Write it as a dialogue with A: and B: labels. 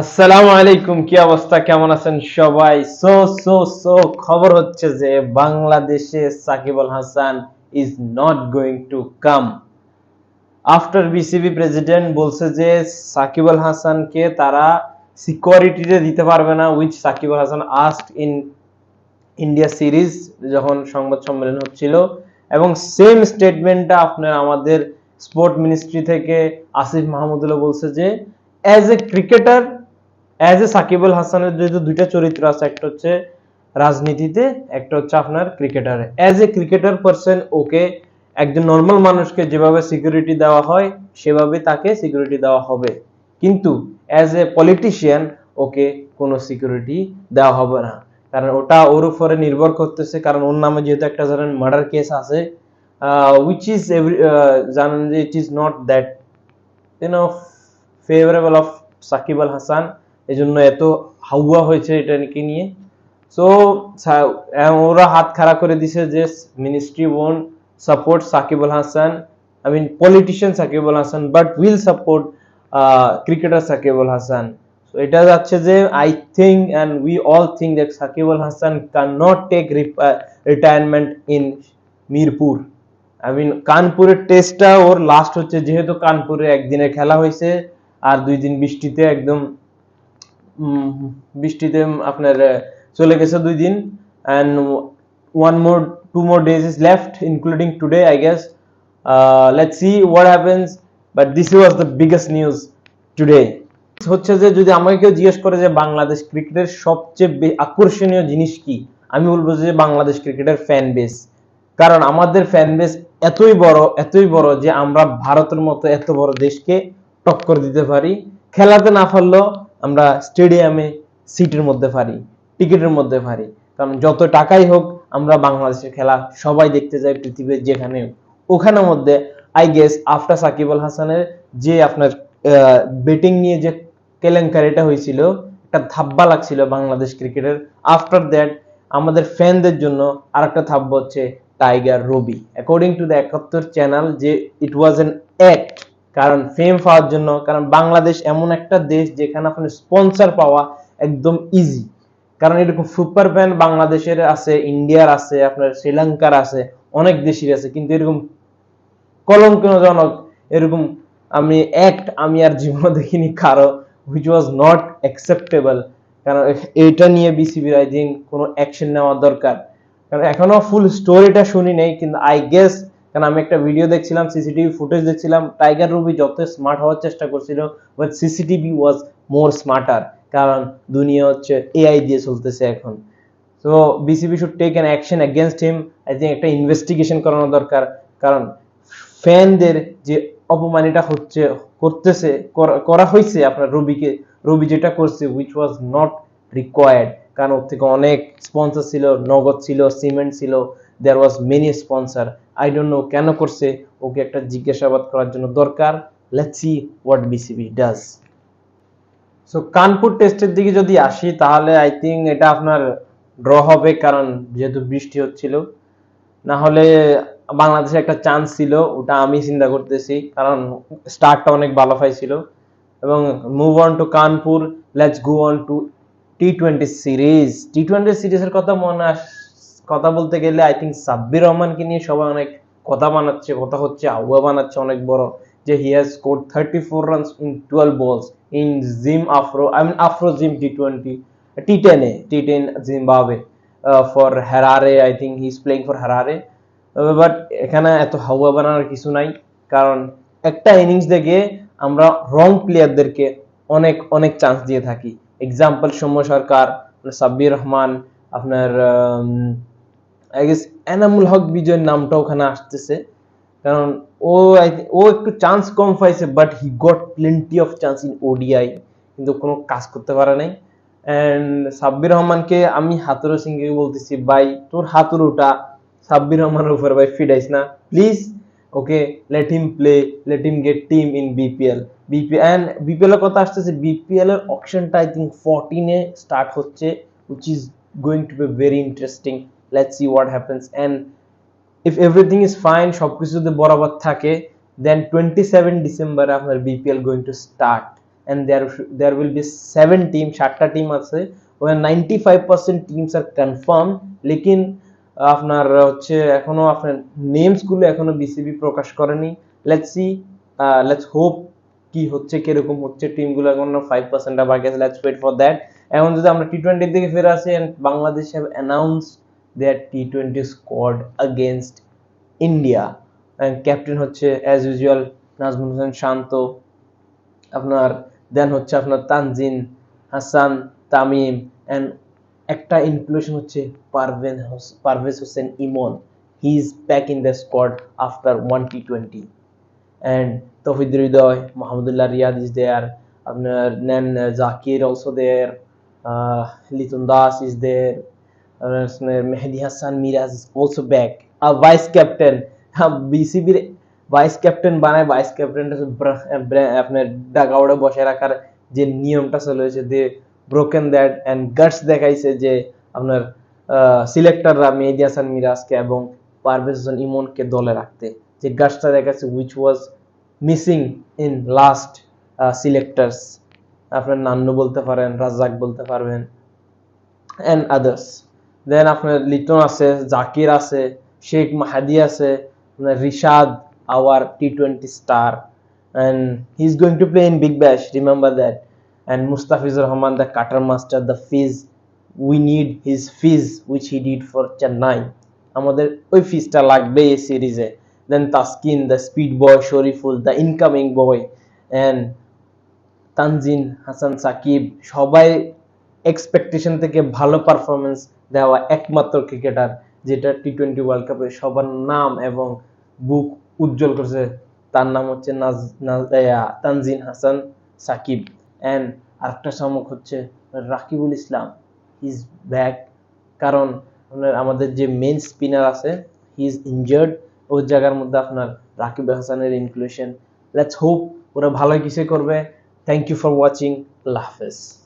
A: আসসালামু আলাইকুম, কি অবস্থা? কেমন আছেন সবাই? সো সো সো, খবর হচ্ছে যে বাংলাদেশে Shakib Al Hasan is not going to come after BCB president বলছে যে সাকিব আল হাসানকে তারা সিকিউরিটিতে দিতে পারবে না which Shakib Al Hasan asked in India series যখন সংবাদ সম্মেলন হচ্ছিল। এবং সেম স্টেটমেন্টটা আপনার আমাদের স্পোর্ট মিনিস্ট্রি থেকে আসিফ মাহমুদুল্লাহ বলছে যে as a cricketer as a Shakibul হাসানের যেহেতু দুইটা চরিত্র আছে, একটা হচ্ছে রাজনীতিতে, একটা হচ্ছে আপনার cricketer. As a cricketer person ওকে একজন নর্মাল মানুষকে যেভাবে সিকিউরিটি দেওয়া হয়, সেভাবে তাকে সিকিউরিটি দেওয়া হবে। কিন্তু অ্যাজ এ পলিটিশিয়ান ওকে কোনো সিকিউরিটি দেওয়া হবে না। কারণ ওটা ওর উপরে নির্ভর করতেছে, কারণ ওর নামে যেহেতু একটা ধরেন মার্ডার কেস আছে উইচ ইজ এভরি জানেন যে it is not that you know favourable of Shakib Al Hasan. এই জন্য এত হাউয়া হয়েছে এটাকে নিয়ে সো ওরা হাত খাড়া করে দিছে যে ministry won't support Shakib Al Hasan. I mean politician Shakibul Hasan but will support cricketer Shakibul Hasan. So, এটা যাচ্ছে যে I think and we all think that Shakib Al Hasan can not take retirement in Mirpur. I mean কানপুরের টেস্টটা ওর last হচ্ছে, যেহেতু কানপুরে একদিনের খেলা হয়েছে, আর দুই দিন বৃষ্টিতে একদম বৃষ্টিতে আপনার চলে গেছে দুই দিন and one more two more days is left including today I guess let see what happens but this was the biggest news today হচ্ছে যে, যদি আমাকে কেউ জিজ্ঞেস করে যে, বাংলাদেশ ক্রিকেটের সবচেয়ে আকর্ষণীয় জিনিস কি? আমি বলব যে, বাংলাদেশ ক্রিকেটের ফ্যান বেস কারণ আমাদের ফ্যান বেস এতই বড় এতই বড় যে, আমরা ভারতের মতো এত বড় দেশকে টক্কর দিতে পারি। খেলাতে না পারলেও আমরা স্টেডিয়ামে সিটের মধ্যে পারি, টিকিটের মধ্যে পারি। কারণ যত টাকাই হোক, আমরা বাংলাদেশের খেলা সবাই দেখতে যাই পৃথিবীর যেখানে ওখানের মধ্যে I guess after Shakib Al হাসানের যে আপনার বেটিং নিয়ে যে কেলেঙ্কারিটা হয়েছিল, একটা ধাব্বা লাগছিল বাংলাদেশ ক্রিকেটের। আফটার দ্যাট আমাদের ফ্যানদের জন্য আরেকটা থাব্বা হচ্ছে tiger Roby according to the Ekattor channel যে ইট ওয়াজ এন অ্যাক্ট কারণ ফেম পাওয়ার জন্য, কারণ বাংলাদেশ এমন একটা দেশ যেখানে আপনার স্পন্সর পাওয়া একদম ইজি কারণ এরকম সুপার ফ্যান বাংলাদেশের আছে, ইন্ডিয়ার আছে, আপনার শ্রীলঙ্কার আছে, অনেক দেশের আছে। কিন্তু এরকম কলঙ্কজনক, এরকম আমি অ্যাক্ট আমি আর জীবনে দেখিনি কারও হুইচ ওয়াজ নট অ্যাকসেপ্টেবল কারণ এটা নিয়ে বিসিবির আই থিঙ্ক কোনো অ্যাকশন নেওয়া দরকার। কারণ এখনও ফুল স্টোরিটা শুনি নেই, কিন্তু আই গেস কারণ আমি একটা ভিডিও দেখছিলাম সিসিটিভি ফুটেজ দেখছিলাম টাইগার রুবি যত স্মার্ট হওয়ার চেষ্টা করছিল but CCTV was more smarter কারণ দুনিয়া হচ্ছে এআই দিয়ে চলতেছে এখন। So BCB should take an action against him I think একটা ইনভেস্টিগেশন করানো দরকার, কারণ ফ্যানদের যে অপমানিটা হচ্ছে, করতেছে, করা- হয়েছে আপনার রবিকে রবি যেটা করছে উইচ ওয়াজ নট রিকোয়ার্ড কারণ ওর থেকে অনেক স্পন্সর ছিল, নগদ ছিল সিমেন্ট ছিল there was many sponsor I don't know কেন করছে, ওকে একটা জিজ্ঞাসাবাদ করার জন্য দরকার। Let's see what BCB does so Kanpur টেস্টের দিকে যদি আসি, তাহলে আই থিঙ্ক এটা আপনার ড্র হবে, কারণ যেহেতু বৃষ্টি হচ্ছিল। না হলে বাংলাদেশে একটা চান্স ছিল, ওটা আমি চিন্তা করতেছি, কারণ স্টার্টটা অনেক ভালো পাইছিল। এবং move on to Kanpur let's go on to T twenty series T twenty সিরিজের কথা মনে আস কথা বলতে গেলে আই থিঙ্ক সাব্বির রহমানকে নিয়ে সবাই অনেক কথা বানাচ্ছে, কথা হচ্ছে, আউয়া বানাচ্ছে অনেক বড়, যে he has score thirty four runs in twelve balls in Zim Afro I mean Afro Zim T twenty T টেনে T ten Zimbabwe for Harare I think he is playing for Harare but এখানে এত হাওয়া বানানোর কিছু নাই, কারণ একটা innings দেখে আমরা রং প্লেয়ারদেরকে অনেক অনেক চান্স দিয়ে থাকি। এক্সাম্পল সৌম্য সরকার, সাব্বির রহমান, আপনার আই গেস এনামুল হক বিজয়ের নামটা ওখানে আসতেছে। কারণ ও ও একটু চান্স কম পাইছে but he got plenty of chance in ODI কিন্তু কোনো কাজ করতে পারে নাই। অ্যান্ড সাব্বির রহমানকে আমি হাতুরো সিংকে বলতেছি, ভাই, তোর হাতুরোটা সাব্বির রহমানের উপর ভাই ফিডাইস না। Please okay let him play let him get team in BPL BPL and BPL এর কথা আসতেছে বিপিএল এর অপশনটা আই থিঙ্ক ফোরটিনে স্টার্ট হচ্ছে which is going to be very interesting let's see what happens and if everything is fine সবকিছু যদি বরাবর থাকে দেন টোয়েন্টি সেভেন ডিসেম্বর আপনার BPL going to start and there there will be seven team, সাতটা team আছে, where 95% teams are confirmed. লেকিন, আপনার হচ্ছে এখনও আপনার নেমসগুলো এখনও বিসিবি প্রকাশ করেনি। লেটস সি লেটস হোপ কি হচ্ছে, কীরকম হচ্ছে টিমগুলো এখনও ফাইভ পার্সেন্ট বাকি আছে লেটস ওয়েট ফর দ্যাট এখন যদি আমরা টি টোয়েন্টির দিকে ফিরে আসি, and Bangladesh have announce T twenty squad against India and captain হচ্ছে অ্যাজ ইউজুয়াল নাজমুল হোসেন শান্ত। আপনার দেন হচ্ছে আপনার তানজিন, হাসান, তামিম অ্যান্ড একটা ইনক্লুশন হচ্ছে Parveen Parvez Hossain Emon. He is back in the squad after one T twenty and Towhid Hridoy, Mahmudullah Riyad is there আপনার নেন Jaker also there Litton Das is there Mehedi Hasan, Miraz also back. R vice captain বিসিবির vice captain বানায়, vice captain আপনার ডাগাউড়ে বসে রাখার যে নিয়মটা চলেছে they broken that and guts দেখাইছে যে আপনার সিলেক্টররা মেহেদি হাসান, মিরাজকে এবং পারভেজ হোসেন ইমনকে দলে রাখতে। যে গাটসটা দেখাচ্ছে which was missing in last selectors আপনার নান্নু বলতে পারেন, রাজ্জাক বলতে পারবেন অ্যান্ড আদার্স দেন আপনার লিটন আছে, জাকির আছে, শেখ মাহাদি আছে Rishad our T twenty star and he is going to play in big bash remember that and Mustafizur Rahman the cutter master the fizz we need his fizz which he did for Chennai আমাদের ওই ফিজটা লাগবে এই সিরিজে then Taskin the speed boy Shoriful the incoming boy and Tanzim Hasan Sakib সবাই expectation থেকে ভালো performance দেওয়া একমাত্র ক্রিকেটার যেটা টি টোয়েন্টি ওয়ার্ল্ড কাপে সবার নাম এবং বুক উজ্জ্বল করেছে, তার নাম হচ্ছে নাজ, নাজ- তানজিন হাসান সাকিব। অ্যান্ড আরেকটা চমক হচ্ছে রাকিবুল ইসলাম। ইজ ব্যাক কারণ আপনার, আমাদের যে মেন স্পিনার আছে হি ইজ ইনজার্ড ওই জায়গার মধ্যে আপনার রাকিব হাসানের ইনক্লুশন লেটস হোপ ওরা ভালো কিছু করবে। থ্যাংক ইউ ফর ওয়াচিং আল্লাহ হাফেজ।